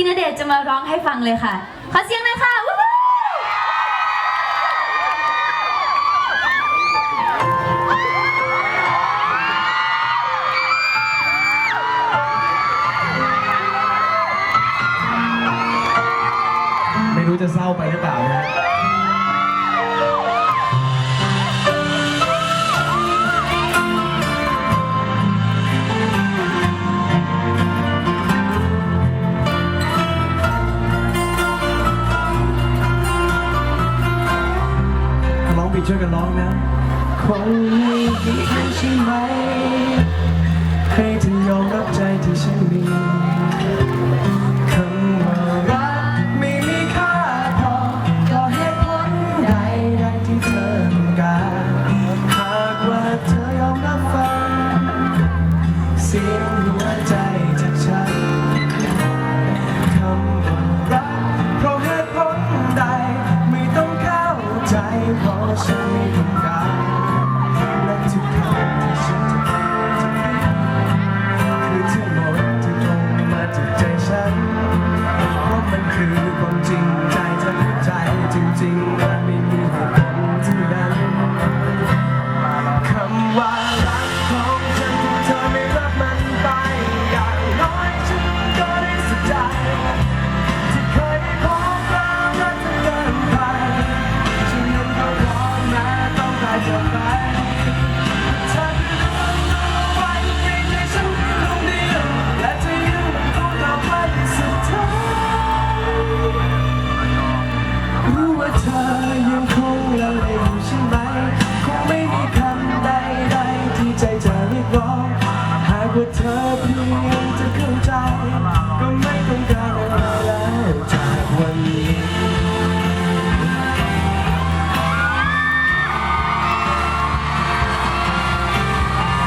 ที่ณเดชจะมาร้องให้ฟังเลยค่ะ ขอเสียงหน่อยค่ะวู้ไม่รู้จะเศร้าไปหรือเปล่านะ ช่วยกันร้องนะ คงไม่ดีใช่ไหม ให้เธอยอมรับใจที่ฉันมี ก็ไม่ต้องการอะไรจากวันนี้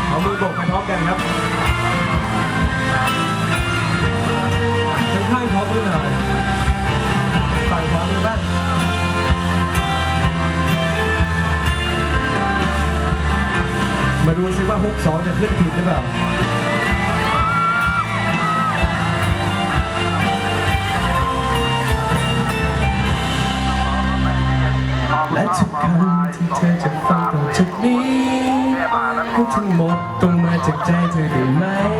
เอามือโบกไปพร้อมกันครับข้างๆขอมือหน่อยฝั่งขวามือบ้างมาดูซิว่าฮุกสองจะขึ้นผิดหรือเปล่า และทุกคำที่เธอจะฟังต่อจากนี้ก็ทั้งหมดต้องมาจากใจเธอได้ไหมความ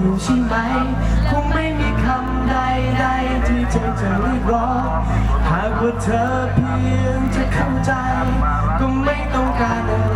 อยู่ใช่ไหม คงไม่มีคำใดๆที่เธอจะเรียกร้องหากว่าเธอเพียงจะเข้าใจ ก็ไม่ต้องการอะไร